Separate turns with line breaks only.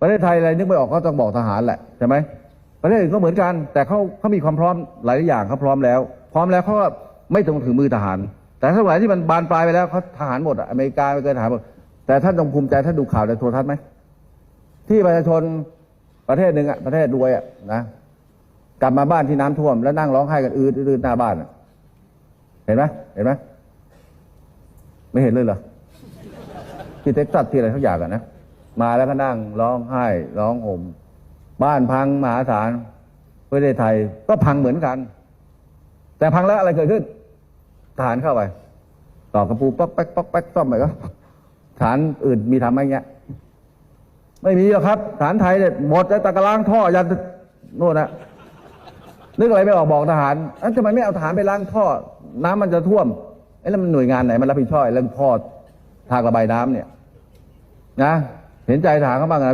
ประเทศไทยอะไรนึกไม่ออกก็ต้องบอกทหารแหละใช่ไหมประเทศอื่นก็เหมือนกัน แต่เขาเขามีความพร้อมหลายอย่างเขาพร้อมแล้ว พร้อมแล้วเขาก็ไม่ต้องถึงมือทหาร แต่ถ้าไหนที่มันบานปลายไปแล้วเขาทหารหมดอะอเมริกาไม่เคยทหารหมดแต่ท่านต้องภูมิใจท่านดูข่าวในโทรทัศน์ไหมที่ประชาชนประเทศหนึ่งอะประเทศรวยอะนะกลับมาบ้านที่น้ำท่วม แล้วนั่งร้องไห้กันอืดอืดหน้าบ้านเห็นไหมเห็นไหมไม่เห็นเลยเหรอที่เท็กซัสที่อะไรทุกอย่างอะนะ มาแล้วก็นั่งร้องไห้ร้องห่มบ้านพังมหาศาลประเทศไทยก็พังเหมือนกัน แต่พังแล้วอะไรเกิดขึ้นทหารเข้าไปต่อกระปูป๊อกแป๊กป๊อกแป๊กซ่อมไปก็ฐานอื่นมีทำไหมเงี้ย ไม่มีหรอกครับ ฐานไทยเนี่ยหมดแล้วตะกล้างท่อยันโน่นนะนึกอะไรไม่ออกบอกทหารอ้าทำไมไม่เอาทหารไปล้างท่อ น้ำมันจะท่วมไอ้แล้วมันหน่วยงานไหนมันรับผิดชอบเรื่องท่อทางระบายน้ำเนี่ย นะ เห็นใจทหารเขาบ้างนะ